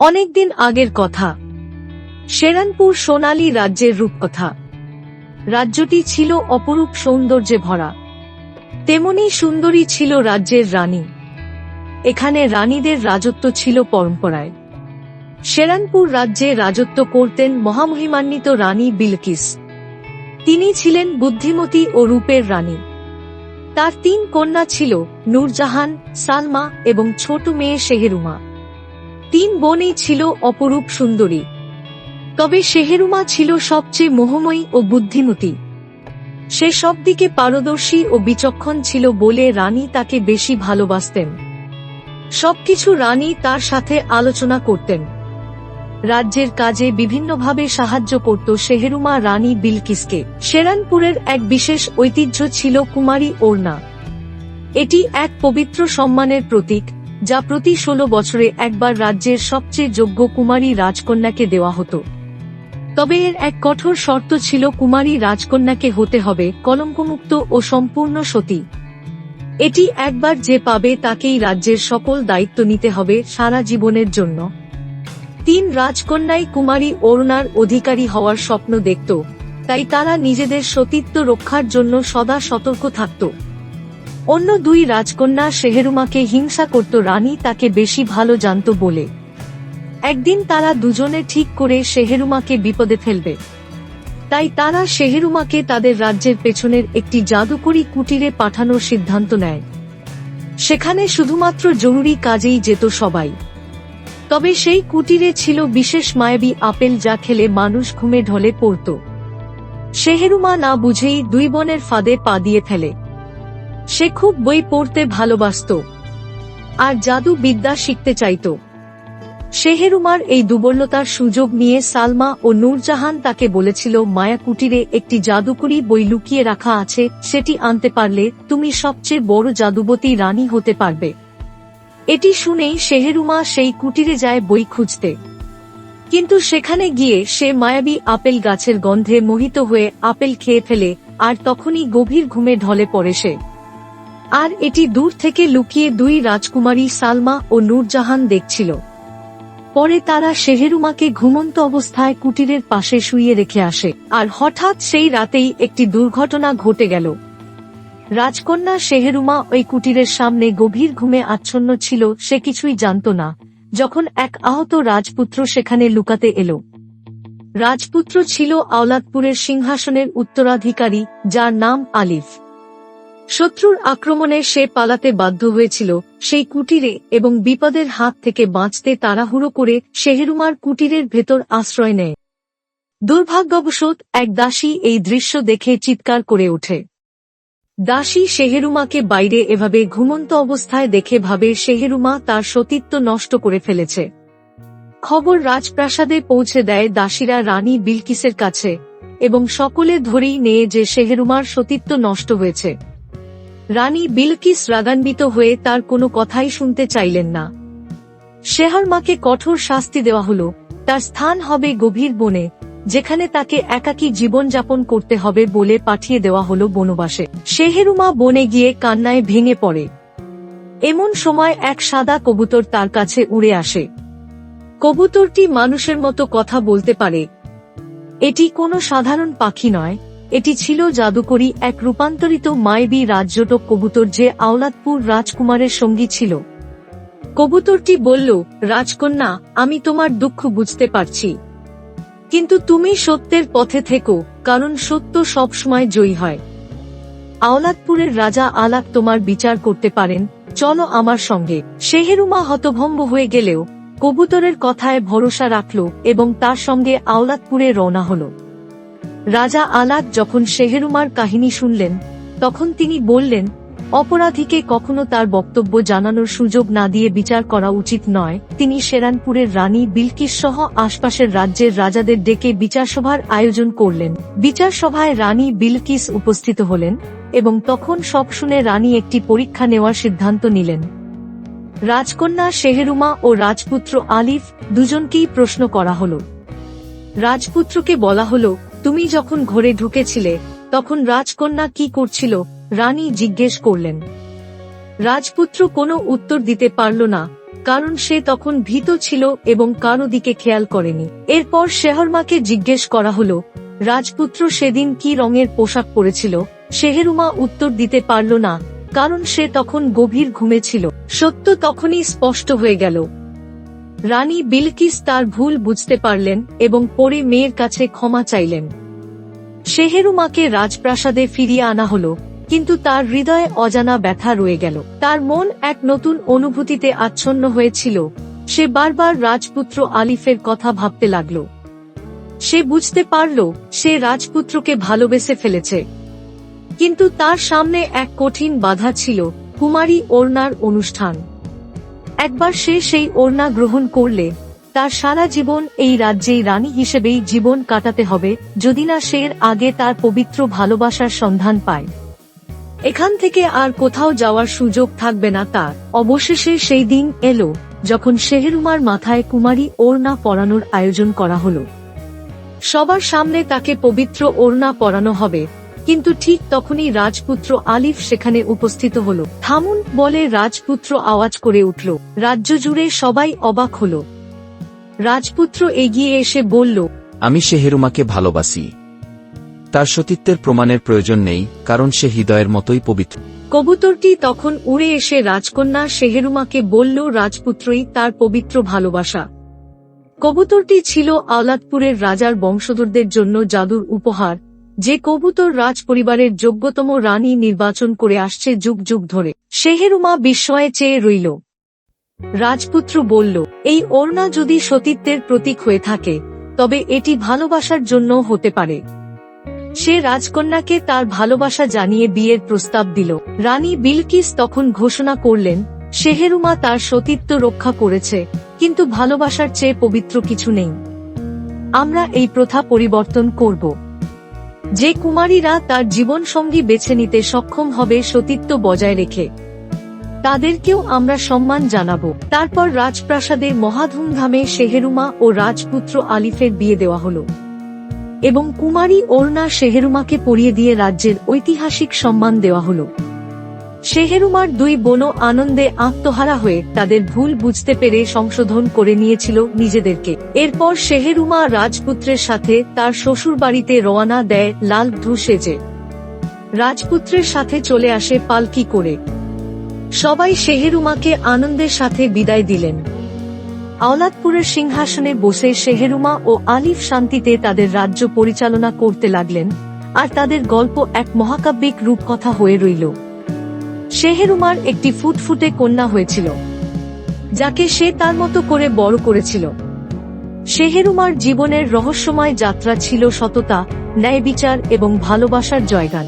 অনেকদিন আগের কথা। শেরানপুর সোনালী রাজ্যের রূপকথা। রাজ্যটি ছিল অপরূপ সৌন্দর্যে ভরা। তেমনি সুন্দরী ছিল রাজ্যের রানী। এখানে রানীদের রাজত্ব ছিল পরম্পরায়। শেরানপুর রাজ্যে রাজত্ব করতেন মহামহিমান্বিত রানী বিলকিস। তিনি ছিলেন বুদ্ধিমতী ও রূপের রানী। তার তিন কন্যা ছিল নূরজাহান, সালমা এবং ছোট মেয়ে শেহেরুমা। তিন বোনই ছিল অপরূপ সুন্দরী। তবে শেহেরুমা ছিল সবচেয়ে মোহময়ী ও বুদ্ধিমতী। সে সব দিকে পারদর্শী ও বিচক্ষণ ছিল বলে রানী তাকে বেশি ভালোবাসতেন। সবকিছু রানী তার সাথে আলোচনা করতেন। রাজ্যের কাজে বিভিন্নভাবে সাহায্য করত শেহেরুমা রানী বিলকিসকে। শেরানপুরের এক বিশেষ ঐতিহ্য ছিল কুমারী ওড়না। এটি এক পবিত্র সম্মানের প্রতীক। যা প্রতি ষোলো বছরে একবার রাজ্যের সবচেয়ে যোগ্য কুমারী রাজকন্যাকে দেওয়া হতো। তবে এর এক কঠোর শর্ত ছিল কুমারী রাজকন্যাকে হতে হবে কলঙ্কমুক্ত ও সম্পূর্ণ সতী। এটি একবার যে পাবে তাকেই রাজ্যের সকল দায়িত্ব নিতে হবে সারা জীবনের জন্য। তিন রাজকন্যাই কুমারী অরুণার অধিকারী হওয়ার স্বপ্ন দেখত, তাই তারা নিজেদের সতীত্ব রক্ষার জন্য সদা সতর্ক থাকত। অন্য দুই রাজকন্যা শেহেরুমাকে হিংসা করত রানী তাকে বেশি ভালো জানত বলে। একদিন তারা দুজনে ঠিক করে শেহেরুমাকে বিপদে ফেলবে। তাই তারা শেহেরুমাকে তাদের রাজ্যের পেছনের একটি জাদুকরি কুটিরে পাঠানোর সিদ্ধান্ত নেয়। সেখানে শুধুমাত্র জরুরি কাজেই যেত সবাই। তবে সেই কুটিরে ছিল বিশেষ মায়াবী আপেল যা খেলে মানুষ ঘুমে ঢলে পড়ত। শেহেরুমা না বুঝেই দুই বনের ফাঁদে পা দিয়ে ফেলে। সে খুব বই পড়তে ভালোবাসত। আর জাদু বিদ্যা শিখতে চাইত। শেহেরুমার এই দুর্বলতার সুযোগ নিয়ে সালমা ও নূরজাহান তাকে বলেছিল, মায়া কুটিরে একটি জাদুকরি বই লুকিয়ে রাখা আছে, সেটি আনতে পারলে তুমি সবচেয়ে বড় জাদুবতী রানী হতে পারবে এটি শুনেই শেহেরুমা সেই কুটিরে যায় বই খুঁজতে। কিন্তু সেখানে গিয়ে সে মায়াবী আপেল গাছের গন্ধে মোহিত হয়ে আপেল খেয়ে ফেলে, আর তখনই গভীর ঘুমে ঢলে পড়ে সে। আর এটি দূর থেকে লুকিয়ে দুই রাজকুমারী সালমা ও নূরজাহান দেখছিল। পরে তারা শেহেরুমাকে ঘুমন্ত অবস্থায় কুটিরের পাশে শুইয়ে রেখে আসে। আর হঠাৎ সেই রাতেই একটি দুর্ঘটনা ঘটে গেল। রাজকন্যা শেহেরুমা ওই কুটিরের সামনে গভীর ঘুমে আচ্ছন্ন ছিল, সে কিছুই জানত না, যখন এক আহত রাজপুত্র সেখানে লুকাতে এলো। রাজপুত্র ছিল আওলাদপুরের সিংহাসনের উত্তরাধিকারী, যার নাম আলিফ। শত্রুর আক্রমণে সে পালাতে বাধ্য হয়েছিল, সেই কুটিরে এবং বিপদের হাত থেকে বাঁচতে তাড়াহুড়ো করে শেহেরুমার কুটিরের ভেতর আশ্রয় নেয়। দুর্ভাগ্যবশত, এক দাসী এই দৃশ্য দেখে চিৎকার করে ওঠে। দাসী শেহেরুমাকে বাইরে এভাবে ঘুমন্ত অবস্থায় দেখে ভাবে শেহেরুমা তার সতীত্ব নষ্ট করে ফেলেছে। খবর রাজপ্রাসাদে পৌঁছে দেয় দাসীরা রানী বিলকিসের কাছে, এবং সকলে ধরেই নেয় যে শেহেরুমার সতীত্ব নষ্ট হয়েছে। রানী বিলকিস রাগান্বিত হয়ে তার কোনো কথাই শুনতে চাইলেন না। শেহার শেহরমাকে কঠোর শাস্তি দেওয়া হল। তার স্থান হবে গভীর বনে, যেখানে তাকে একাকী জীবনযাপন করতে হবে বলে পাঠিয়ে দেওয়া হলো বনবাসে। শেহেরুমা বনে গিয়ে কান্নায় ভেঙে পড়ে। এমন সময় এক সাদা কবুতর তার কাছে উড়ে আসে। কবুতরটি মানুষের মতো কথা বলতে পারে। এটি কোনো সাধারণ পাখি নয়। এটি ছিল জাদুকরী এক রূপান্তরিত মাইবি রাজ্যটক কবুতর যে আওলাদপুর রাজকুমারের সঙ্গী ছিল। কবুতরটি বলল, রাজকন্যা, আমি তোমার দুঃখ বুঝতে পারছি। কিন্তু তুমি সত্যের পথে থেকো, কারণ সত্য সবসময় জয়ী হয়। আওলাদপুরের রাজা আলাক তোমার বিচার করতে পারেন, চলো আমার সঙ্গে। শেহেরুমা হতভম্ব হয়ে গেলেও কবুতরের কথায় ভরসা রাখল এবং তার সঙ্গে আওলাদপুরে রওনা হল। রাজা আলাক যখন শেহেরুমার কাহিনী শুনলেন, তখন তিনি বললেন, অপরাধীকে কখনো তার বক্তব্য জানানোর সুযোগ না দিয়ে বিচার করা উচিত নয়। তিনি শেরানপুরের রানী বিলকিস সহ আশপাশের রাজ্যের রাজাদের ডেকে বিচারসভার আয়োজন করলেন। বিচার সভায় রানী বিলকিস উপস্থিত হলেন এবং তখন সব শুনে রানী একটি পরীক্ষা নেওয়ার সিদ্ধান্ত নিলেন। রাজকন্যা শেহেরুমা ও রাজপুত্র আলিফ দুজনকেই প্রশ্ন করা হল। রাজপুত্রকে বলা হলো তুমি যখন ঘরে ঢুকেছিলে, তখন রাজকন্যা কি করছিল, রানী জিজ্ঞেস করলেন। রাজপুত্র কোনো উত্তর দিতে পারল না, কারণ সে তখন ভীত ছিল এবং কারও দিকে খেয়াল করেনি। এরপর শেহরমাকে জিজ্ঞেস করা হলো, রাজপুত্র সেদিন কি রঙের পোশাক পরেছিল? শেহেরুমা উত্তর দিতে পারল না, কারণ সে তখন গভীর ঘুমেছিল সত্য তখনই স্পষ্ট হয়ে গেল। রানী বিলকিস তার ভুল বুঝতে পারলেন এবং পরে মেয়ের কাছে ক্ষমা চাইলেন। শেহেরুমাকে রাজপ্রাসাদে ফিরিয়ে আনা হলো, কিন্তু তার হৃদয়ে অজানা ব্যথা রয়ে গেল। তার মন এক নতুন অনুভূতিতে আচ্ছন্ন হয়েছিল। সে বারবার রাজপুত্র আলিফের কথা ভাবতে লাগল। সে বুঝতে পারল, সে রাজপুত্রকে ভালোবেসে ফেলেছে। কিন্তু তার সামনে এক কঠিন বাধা ছিল, কুমারী ওড়নার অনুষ্ঠান। একবার সে সেই ওড়না গ্রহণ করলে, তার সারা জীবন এই রাজ্যেই রানী হিসেবেই জীবন কাটাতে হবে, যদি না সে আগে তার পবিত্র ভালোবাসার সন্ধান পায়। এখান থেকে আর কোথাও যাওয়ার সুযোগ থাকবে না তার। অবশেষে সেই দিন এলো, যখন শেহেরুমার মাথায় কুমারী ওড়না পরানোর আয়োজন করা হলো। সবার সামনে তাকে পবিত্র ওড়না পরানো হবে কিন্তু ঠিক তখনই রাজপুত্র আলিফ সেখানে উপস্থিত হলো। থামুন বলে রাজপুত্র আওয়াজ করে উঠল। রাজ্য জুড়ে সবাই অবাক হল। রাজপুত্র এগিয়ে এসে বলল আমি শেহেরুমাকে ভালোবাসি। তার সতীত্বের প্রমাণের প্রয়োজন নেই কারণ সে হৃদয়ের মতোই পবিত্র। কবুতরটি তখন উড়ে এসে রাজকন্যা শেহেরুমাকে বলল রাজপুত্রই তার পবিত্র ভালোবাসা। কবুতরটি ছিল আওলাদপুরের রাজার বংশধরদের জন্য জাদুর উপহার। যে কবুতর রাজ পরিবারের যোগ্যতম রানী নির্বাচন করে আসছে যুগ যুগ ধরে। শেহেরুমা বিস্ময়ে চেয়ে রইল। রাজপুত্র বলল, এই ওড়না যদি সতীত্বের প্রতীক হয়ে থাকে, তবে এটি ভালোবাসার জন্য হতে পারে সে রাজকন্যাকে তার ভালোবাসা জানিয়ে বিয়ের প্রস্তাব দিল। রানী বিলকিস তখন ঘোষণা করলেন, শেহেরুমা তার সতীত্ব রক্ষা করেছে, কিন্তু ভালোবাসার চেয়ে পবিত্র কিছু নেই। আমরা এই প্রথা পরিবর্তন করব। যে কুমারীরা তার জীবনসঙ্গী বেছে নিতে সক্ষম হবে সতীত্ব বজায় রেখে। তাদেরকেও আমরা সম্মান জানাব। তারপর রাজপ্রাসাদের মহাধুমধামে শেহেরুমা ও রাজপুত্র আলিফের বিয়ে দেওয়া হলো। এবং কুমারী ওড়না শেহেরুমাকে পরিয়ে দিয়ে রাজ্যের ঐতিহাসিক সম্মান দেওয়া হলো। শেহেরুমার দুই বোনও আনন্দে আত্মহারা হয়ে তাদের ভুল বুঝতে পেরে সংশোধন করে নিয়েছিল নিজেদেরকে। এরপর শেহেরুমা রাজপুত্রের সাথে তার শ্বশুর বাড়িতে রওয়ানা দেয় লাল ধু সেজে রাজপুত্রের সাথে চলে আসে পালকি করে। সবাই শেহেরুমাকে আনন্দের সাথে বিদায় দিলেন। আওলাদপুরের সিংহাসনে বসে শেহেরুমা ও আলিফ শান্তিতে তাদের রাজ্য পরিচালনা করতে লাগলেন, আর তাদের গল্প এক মহাকাব্যিক রূপকথা হয়ে রইল। শেহেরুমার একটি ফুটফুটে কন্যা হয়েছিল, যাকে সে তার মতো করে বড় করেছিল। শেহেরুমার জীবনের রহস্যময় যাত্রা ছিল সততা ন্যায় বিচার এবং ভালোবাসার জয়গান।